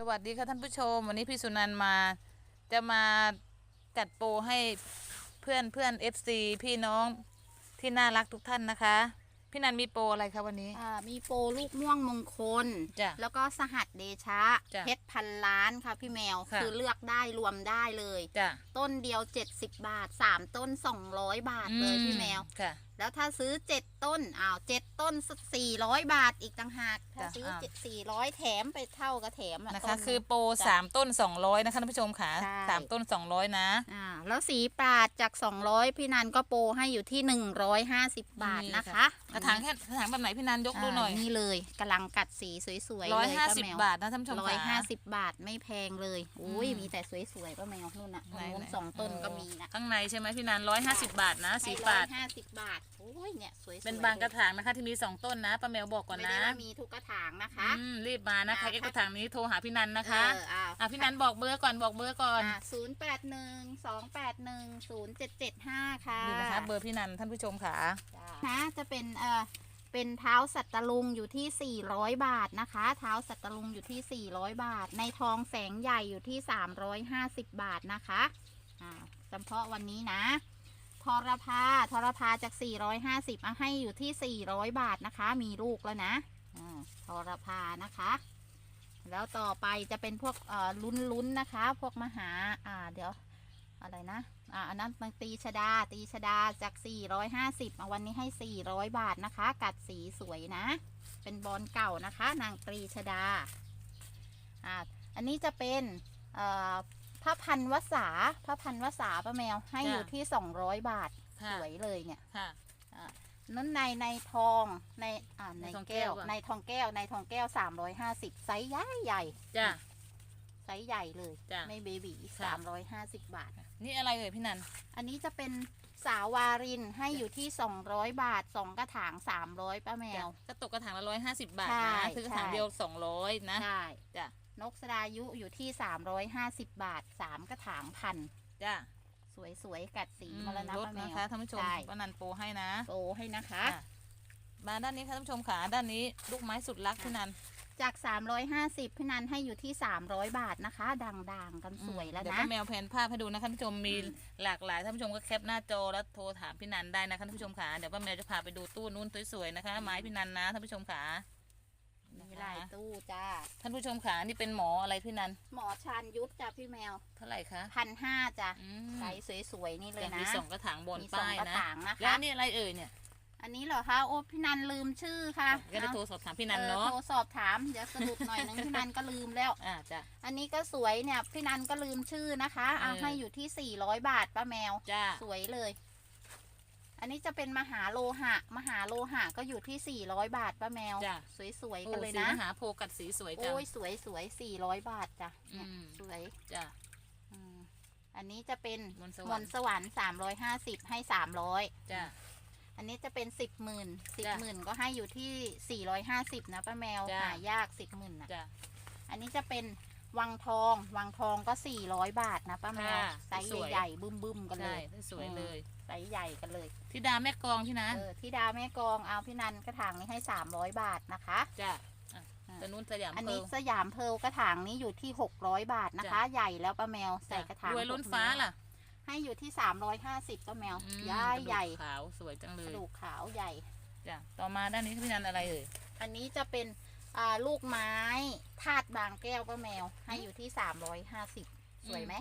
สวัสดีค่ะท่านผู้ชม วันนี้พี่สุนันมาจะมาจัดโปรให้เพื่อนเพื่อนเอฟซีพี่น้องที่น่ารักทุกท่านนะคะ พี่นันมีโปรอะไรคะวันนี้ อ่ามีโปรลูกม่วงมงคล จ้ะแล้วก็สหัสเดชะจ้ะเพชรพันล้านค่ะพี่แมวค่ะ คือเลือกได้รวมได้เลย จ้ะต้นเดียว 70 บาท 3 ต้น 200 บาทเลยพี่แมว ค่ะ แล้วถ้าซื้อ 7 ต้นอ้าว7ต้น400 บาทอีกต่างหากถ้าจ้ะซื้ออ่าเจ็ด400 แถมไปเท่ากับแถมอะนะต้คะนคือโปรจ้ะสามต้นสองร้อยนะคะท่านผู้ชมค่ะใช่ สามต้นสองร้อยนะ อ่าแล้วสีปราดจาก 200 พี่นันก็โปรให้อยู่ที่ 150 บาทนะคะกระถางแค่กระถางแบบไหนพี่นันยกดูหน่อยานี่เลยกำลังกัดสีสวยๆร้อยเลยห้าป้าสิบแมวบาทนะท่านผู้ชมร้อยค่ะห้าสิบบาทไม่แพงเลยอุ้ยอืมมีแต่สวยๆป้าแมวนู่นน่ะตรงไหนนู้นไหนสองต้นโก็มีนะข้างในใช่ไหมพี่นันร้อยห้าสิบบาทนะสีให้ปร้อราดยห้าสิบบาทโอ้ยเนี่ยสวยๆเป็นบางกระถางนะคะที่มีสองต้นนะป้าแมวบอกก่อนไม่นะได้ว่ามีทุกกระถางนะคะอืมรีบมานะใครอ่าเอ็กกระถางนี้โทรหาพี่นันนะคะเอออ่าอะพี่นันบอกเบอร์ก่อนบอกเบอร์ก่อนศูนย์แปดหนึ่งสองแปดหนึ่งศูนย์เจ็ดเจ็ดห้าค่ะนี่นะคะเบอร์พี่นันท่านผู้ชมค่ะนะจะเป็นเอ่อเป็นเท้าสัตตลุงอยู่ที่ 400 บาทนะคะ เท้าสัตตลุงอยู่ที่ 400 บาท ในทองแสงใหญ่อยู่ที่ 350 บาทนะคะอ่าเฉพาะวันนี้นะทรพาทรพาจาก 450เอาให้อยู่ที่ 400 บาทนะคะ มีลูกแล้วนะทรพานะคะ แล้วต่อไปจะเป็นพวกลุ้นๆนะคะ พวกมหา อ่า เดี๋ยว อะไรนะ อ่าอันนั้นมันตีชดา ตีชดาจาก 450เอาวันนี้ให้ 400 บาทนะคะ กัดสีสวยนะ เป็นบอลเก่านะคะ นางตรีชดาอ่าอันนี้จะเป็นเอ่อพระพันวษาพระพันวษาป้าแมวให้จ้ะอยู่ที่ 200 บาทค่ะสวยเลยเนี่ยค่ะนั้นในในทองในอ่าในในทองแก้แก้ววก่อนในทองแก้วในทองแก้ว 350ไซส์ใหญ่ใหญ่จ้ะ ไซส์ใหญ่เลย จ้ะไม่เบบีค่ะ350บาท นี่อะไรเอ่ยพี่นัน อันนี้จะเป็นสาววารินให้อยู่ที่200บาท2กระถาง300ป้าแมว ก็ตกกระถางละร้อยห้าสิบบาทใช่นะซื้อกระถางใช่ เดียวสองร้อยนะใช่จ้ะ นกสดายุอยู่ที่350บาท3กระถางพัน จ้ะสวยๆกัดสีอืมมาแล้วนะลดป้าแมนะว คะท่านผู้ชมใช่ป้านันโปรให้นะโตให้นะคะค่ะมาด้านนี้ค่ะท่านผู้ชมค่ะด้านนี้ลูกไม้สุดรักพี่นัน จาก 350พี่นันให้อยู่ที่ 300 บาทนะคะ ด่างๆกันสวยแล้วเดี๋ยวนะป้าแมวแผนภาพให้ดูนะคะท่านผู้ชมมีอืมหลากหลายท่านผู้ชมก็แคปหน้าจอแล้วโทรถามพี่นันได้นะคะท่านผู้ชมค่ะเดี๋ยวป้าแมวจะพาไปดูตู้นู้นสวยๆนะคะ ไม้พี่นันนะท่านผู้ชมค่ะมีหลายตู้จ้าท่านผู้ชมค่ะนี่เป็นหมออะไรพี่นัน หมอชานยุทธจ้ะพี่แมว เท่าไหร่คะพันห้าจ้ะอืมไซส์สวยๆนี่เลยแต่นะมีสองกระถางบนมีสองป้ายกระนะถางนะคะแล้วอันนี่อะไรเอ่ยเนี่ย อันนี้เหรอคะโอ้พี่นันลืมชื่อค่ะก็ได้โทรสอบถามพี่นันออเนาะโทรสอบถามเดี๋ยวสรุปหน่อยนึงพี่นันก็ลืมแล้วอ่าจ้ะอันนี้ก็สวยเนี่ยพี่นันก็ลืมชื่อนะคะเอาเออให้อยู่ที่400บาทป้าแมวจ้าสวยเลย อันนี้จะเป็นมหาโลหะ มหาโลหะก็อยู่ที่400บาทป้าแมวจ้ะสวยๆโอ้กันเลยสีนะมหาโพธิ์กัดสีสวยจังโอ้ยสวยสวย400บาทจ้ะเนี่ยอืมสวยจ้ะอืมอันนี้จะเป็นมนต์สมวรรนค์ต์สวรรค์350ให้300จ้ะ อันนี้จะเป็นสิบหมื่นสิบจ้ะหมื่นก็ให้อยู่ที่สี่ร้อยห้าสิบนะป้าแมวจ้ะ หายากสิบหมื่นนะจ้ะ อันนี้จะเป็นวังทอง วังทองก็สี่ร้อยบาทนะป้าแมวค่ะไซส์สวย ใหญ่ๆบึ้มบึ้มๆกันเลใช่ยสวยเลย ไซส์ใหญ่กันเลยธิดาแม่กลองพี่นันเออที่ดาวแม่กองเอาพี่นันกระถางนี้ให้สามร้อยบาทนะคะ จ้ะอะตะนุนสยามอันเพนี้ลสยามเพร์ลกระถางนี้อยู่ที่หกร้อยบาทนะคะ จ้ะ ใหญ่แล้วป้าแมวใส่กระถางรวยล้นหกฟ้านิ้วล่ะ ให้อยู่ที่สามร้อยห้าสิบป้าแมวอืมย้ายใหญ่กระดูกขาวสวยจังเลกยระดูกขาวใหญ่ จ้ะต่อมาด้านนี้พี่นันอะไรเอ่ยอันนี้จะเป็นอ่าลูกไม้ธาตุบางแก้วป้าแมว ให้อยู่ที่สามร้อยห้าสิบสวยไหม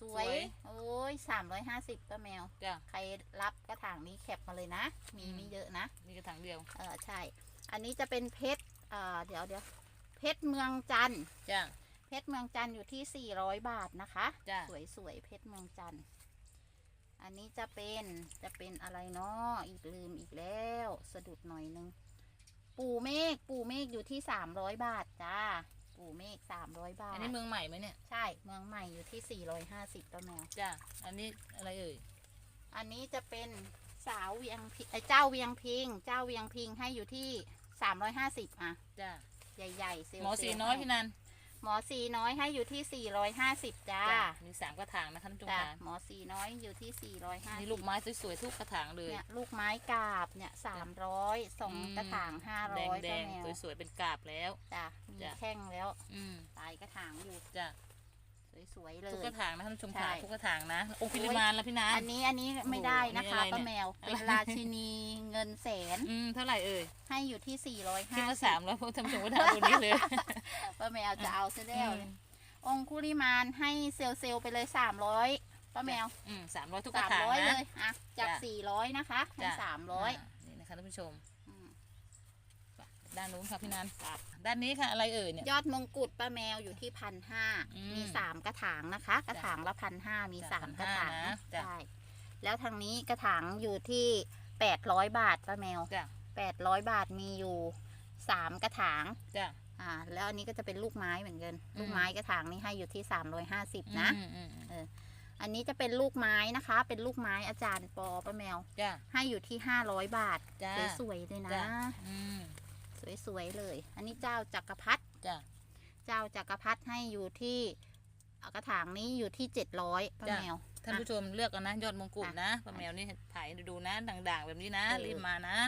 สวยสวยโอ้ยสามร้อยห้าสิบป้าแมว จ้ะใครรับกระถางนี้แคปมาเลยนะ มีอืมไม่เยอะนะ มีกระถางเดียวเออใช่ อันนี้จะเป็นเพชรอ่าเดี๋ยวเดี๋ยวเพชรเมืองจันทร์จ้ะ เพชรเมืองจันทร์อยู่ที่สี่ร้อยบาทนะคะ จ้ะสวยสวยๆ เพชรเมืองจันทร์อันนี้จะเป็นจะเป็นอะไรเนาะอีกลืมอีกแล้ว สะดุดหน่อยนึง ปู่เมฆปู่เมฆอยู่ที่สามร้อยบาทจ้า ปู่เมฆสามร้อยบาท อันนี้เมืองใหม่ไหมเนี่ย ใช่ เมืองใหม่อยู่ที่สี่ร้อยห้าสิบป้าแมว จ้ะ อันนี้อะไรเอ่ย อันนี้จะเป็นสาวเวียงพิเอ้ยเจ้าเวียงพิง เจ้าเวียงพิงให้อยู่ที่สามร้อยห้าสิบอะ จ้ะ ใหญ่ๆเซลล์หมอสีเซลล์น้อยให้พี่นัน หหมอสีน้อยให้อยู่ที่ 450 จ้า จ้ะมีสามกระถางนะคะท่านผู้ชมจ้ะค่ะหมอสีน้อยอยู่ที่450นี่ลูกไม้สวยๆทุกกระถางเลย เนี่ยลูกไม้กาบเนี่ย300สองอืม กระถางแดง500แดป้างแมวๆสวยๆเป็นกาบแล้ว จ้ะมีจ้ะ แข้งแล้วอืม ตายกระถางอยู่จ้ะ สวยๆเลทุกยกระถางนะท่านผู้ชมใช่ค่ะทุกกระถางนะองค์พิริมานแล้วพี่น้อันนี้อันนี้ไม่ได้นะคะโอ้โหนี่อะไรป้าเนี่ยแมวอะไรเป็นราชินีเงินแสนอืมเท่าไหร่เอ่ยให้อยู่ที่ คิดว่า450 สามแล้วพวกท่านผู้ชมก็ทำตัวนี้เลยป้าแมวจะเอาซะแล้วอืมองคุริมานให้เซลเซลไปเลย 300ป้าแมว อืมสามร้อยทุกกระถาง300 เลนะ ย อะ จาก จ้ะ400 นะคะให้จ้ะ 300านี่นะคะท่านผู้ชมอืม ด้านนู้นค่ะพี่นันด้านนี้ค่ะอะไรเอ่ยเนี่ย ยอดมงกุฎป้าแมวอยู่ที่พันห้าอืมมีสามกระถางนะคะ กระถางละพันห้ามีจ้ะสามกระถาง1,500นะจ้ะใช่แล้วทางนี้กระถางอยู่ที่แปดร้อยบาทป้าแมวจ้ะแปดร้อยบาทมีอยู่สามกระถางจ้ะอ่า แล้วอันนี้ก็จะเป็นลูกไม้เหมือนกันอืมลูกไม้กระถางนี้ให้อยู่ที่สามร้อยห้าสิบนะอืมอืมอืมอันนี้จะเป็นลูกไม้นะคะ เป็นลูกไม้อาจารย์ปอป้าแมวจ้ะให้อยู่ที่ห้าร้อยบาทจ้ะสวยๆเลยนะจ้ะอืม สวยๆเลย อันนี้เจ้าจักรพรรดิจ้ะ เจ้าจักรพรรดิให้อยู่ที่เอากระถางนี้อยู่ที่เจ็ดร้อยป้าจ้ะ แมว ท่านผู้ชมเลือกกันนะ ยอดมงกุฎนะป้าแมวนี่ถ่ายให้ดูนะด่างๆ แบบนี้นะ เออ รีบมานะ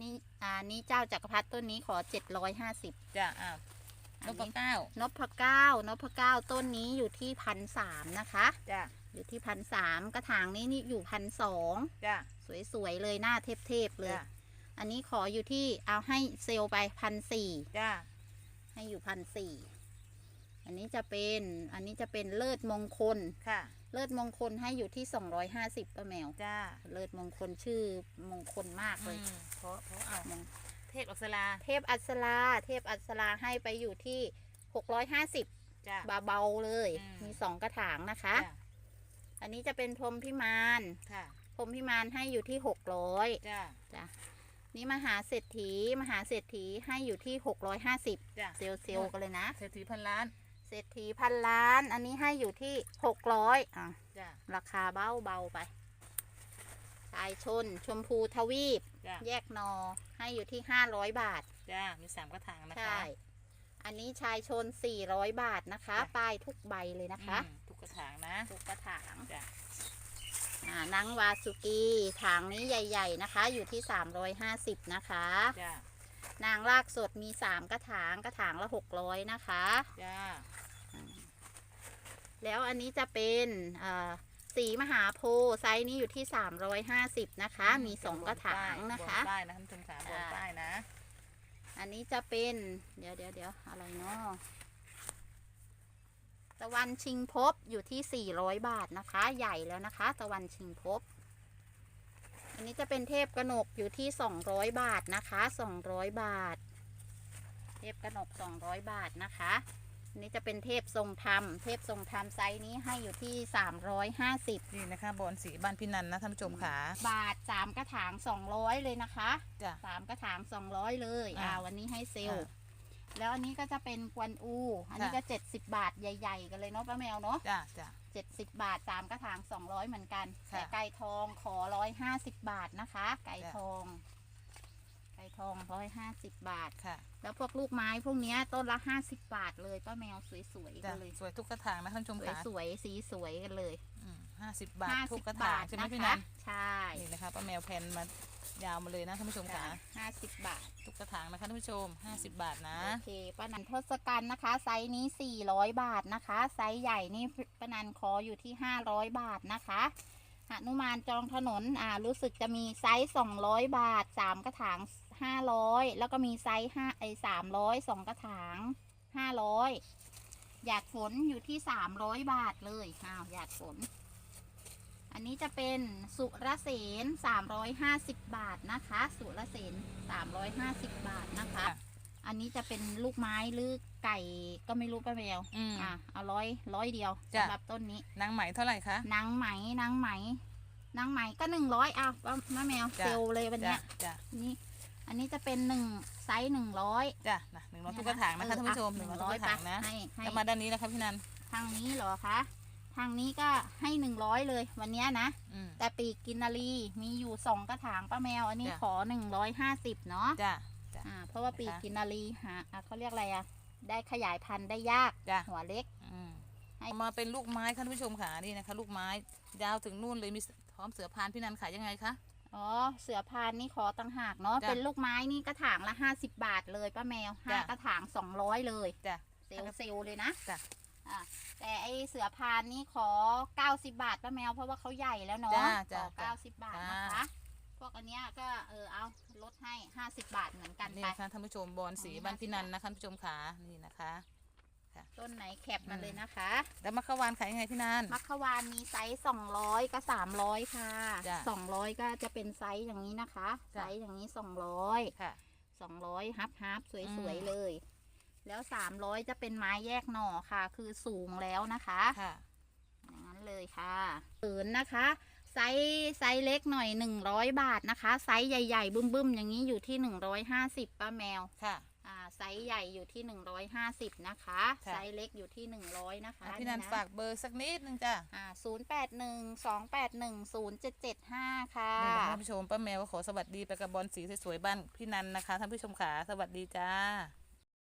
นี่อ่านี่เจ้าจักรพรรดิต้นนี้ขอเจ็ดร้อยห้าสิบจ้ะอ้าวอันนพนี้เก้านพเก้านพเก้าต้นนี้อยู่ที่พันสามนะคะ จ้ะอยู่ที่พันสามกระถางนี้นี่อยู่พันสองจ้ะสวยๆเลยหน้าเทพๆเลย จ้ะ อันนี้ขออยู่ที่เอาให้เซลล์ไปพันสี่จ้ะให้อยู่พันสี่อันนี้จะเป็นอันนี้จะเป็นเลิศมงคลค่ะ เลิศมงคลให้อยู่ที่สองร้อยห้าสิบป้าแมว จ้ะเลิศมงคลชื่อมงคลมากอืเลยมเพราะเพราะเอามงเทพอักษราเทพอัศราเทพอัศราให้ไปอยู่ที่หกร้อยห้าสิบจ้ะเบาๆเลย อืม มีสองกระถางนะคะ จ้ะอันนี้จะเป็นพรหมพิมานค่ะพรหมพิมานให้อยู่ที่หกร้อยจ้ะจ้ะ นี่มหาเศรษฐีมหาเศรษฐีให้อยู่ที่หกร้อยห้าสิบจ้ะเซลเซลกันเลยนะ เศรษฐีพันล้านเศรษฐีพันล้าน อันนี้ให้อยู่ที่หกร้อยอะจ้ะราคาเบาเบาๆไป ชายชน ชมพูทวีป จ้ะแยกนอ ให้อยู่ที่ห้าร้อยบาท จ้ะมีสามกระถางนะคะ ใช่ อันนี้ชายชนสี่ร้อยบาทนะคะ จ้ะ ป้ายทุกใบเลยนะคะ อืมทุกกระถางนะ ทุกกระถาง จ้ะ อ่านังวาสุกีถางนี้ใหญ่ ๆ นะคะ อยู่ที่สามร้อยห้าสิบนะคะ จ้ะนางลากสดมีสามกระถางกระถางละหกร้อยนะคะ จ้ะแล้วอันนี้จะเป็นอ่าสีมหาโพธิ์ไซส์นี้อยู่ที่ 350 นะคะ มีสองกระถางนะคะบนป้ายนะท่านผู้ชมขาบนป้ายนะ อันนี้จะเป็น เดี๋ยวเดี๋ยวเดี๋ยวอะไรเนาะ ตะวันชิงภพบอยู่ที่ 400 บาทนะคะ ใหญ่แล้วนะคะ ตะวันชิงภพบ อันนี้จะเป็นเทพกระหนกอยู่ที่ 200 บาทนะคะ 200 บาท เทพกระหนก 200 บาทนะคะอันนี้จะเป็นเทพทรงธรรม เทพทรงธรรมไซส์นี้ให้อยู่ที่ 350 นี่นะคะบอลสีบ้านพี่นันนะท่านผู้ชมขาบาท 3 กระถาง 200 เลยนะคะจ้ะ3กระถาง 200 เลย อ่า อ่าวันนี้ให้เซลล์อ่ แล้วอันนี้ก็จะเป็นกวนอู อันนี้ค่ะก็70บาทใหญ่ ๆ กันเลยเนาะป้าแมวเนาะจ้ะจ้ะ70บาท3กระถาง200เหมือนกันค่ะแต่ไก่ทองขอ150บาทนะคะ ไก่จ้ะทอง ไก่ทอง150บาทค่ะ แล้วพวกลูกไม้พวกเนี้ยต้นละ50บาทเลยป้าแมวสวยๆจ้ะกันเลย สวยทุกกระถางนะท่านผู้ชมขาสวยๆสีสวยกันเลย ห้าสิบบาททุก50กระถางใช่ไหมบาทพี่นะนัคะนใช่นี่นะคะป้าแมวแพนมายาวมาเลยนะท่านผู้ชมขาห้าสิบบาท ทุกกระถางนะคะท่านผู้ชมห้าสิบบาทนะ โอเคป้านันทศกัณฐ์นะคะ ไซส์นี้400บาทนะคะ ไซส์ใหญ่นี่ป้านันขออยู่ที่500บาทนะคะหนุมานจองถนน อ่า รู้สึกจะมีไซส์200บาท3กระถาง500แล้วก็มีไซส์5ไอ้300 2กระถาง500หยาดฝนอยู่ที่300บาทเลยอ้าวหยาดฝน อันนี้จะเป็นสุรเสน350 บาทนะคะ สุรเสน350 บาทนะคะค่ะอันนี้จะเป็นลูกไม้หรือไก่ก็ไม่รู้ป้าแมวอืม อะเอาร้อยร้อยเดียวจ้ะ สำหรับต้นนี้นางไหมเท่าไหร่คะ นางไหมนางไหมนางไหมก็หนึ่งร้อยอะป้าป้าแมวจ้ะ เซลลเลยวันจ้ะเนี้ยจ้ะนี่อันนี้จะเป็นหนึ่งไซส์หนึ่งร้อยจ้ะนะหนึ่งร้อยทุกกระถางนะคะท่านผู้ชมหนึ่งร้อยทุกกระถางนะให้ให้ แล้วมาด้านนี้นะคะพี่นันทางนี้เหรอคะ ทางนี้ก็ให้หนึ่งร้อยเลยวันเนี้ยนะ อืม แต่ปีกกินนารีมีอยู่สองกระถางป้าแมว อันนี้จ้ะ ขอหนึ่งร้อยห้าสิบเนาะจ้ะ จ้ะ อ่าเพราะว่าปีกนะคะกินนารีหาอะเขาเรียกอะไรอะ ได้ขยายพันธุ์ได้ยาก จ้ะ หัวเล็ก อืมให้ เอามาเป็นลูกไม้ค่ะท่านผู้ชมค่ะนี่นะคะลูกไม้ยาวถึงนู่นเลยมีพร้อมเสือพานพี่นันขายยังไงคะ อ๋อ เสือพานนี่ขอต่างหากเนาะ จ้ะเป็นลูกไม้นี่กระถางละ50บาทเลยป้าแมวห้าจ้ะ กระถาง200เลย จ้ะ เซลลเซลลเลยนะ จ้ะ อะแต่ไอเสือพานนี่ขอ 90 บาทป้าแมวเพราะว่าเขาใหญ่แล้วเนาะจ้ะขจ้ะอจ้ะ90 บาทจ้ะนะคะพวกอันเนี้ยก็เออเอาลดให้ 50 บาทเหมือนกันนี่ไป นะคะท่านผู้ชมบอลสีอันนี้บ้าน50พี่นันนะคะท่านผู้ชมขานี่นะคะต้นไหนแคปมาเลยนะคะ แล้วมะขวานขายยังไงพี่นัน มัคควานมีไซส์ 200 กับ 300 ค่ะ จ้ะ200 ก็จะเป็นไซส์อย่างนี้นะคะ จ้ะ ไซส์อย่างนี้ 200 ค่ะ 200ฮับฮับสอืวยมๆเลย แล้ว300จะเป็นไม้แยกหน่อค่ะ คือสูงแล้วนะคะค่ะอย่างนั้นเลยค่ะเอินนะคะ ไซส์ไซส์เล็กหน่อย100บาทนะคะ ไซส์ใหญ่ๆบึ้มๆอย่างนี้อยู่ที่150ป้าแมวค่ะอ่าไซส์ใหญ่อยู่ที่150นะคะ ค่ะ ไซส์เล็กอยู่ที่100นะคะอะพี่นันะฝากเบอร์สักนิดนึงจ้ะอ่า0812810775ค่ะ นี่นะคะท่านผู้ชมป้าแมวก็ขอสวัสดีไปกับบอลสีสวยๆบ้านพี่นันนะคะท่านผู้ชมขาสวัสดีจ้า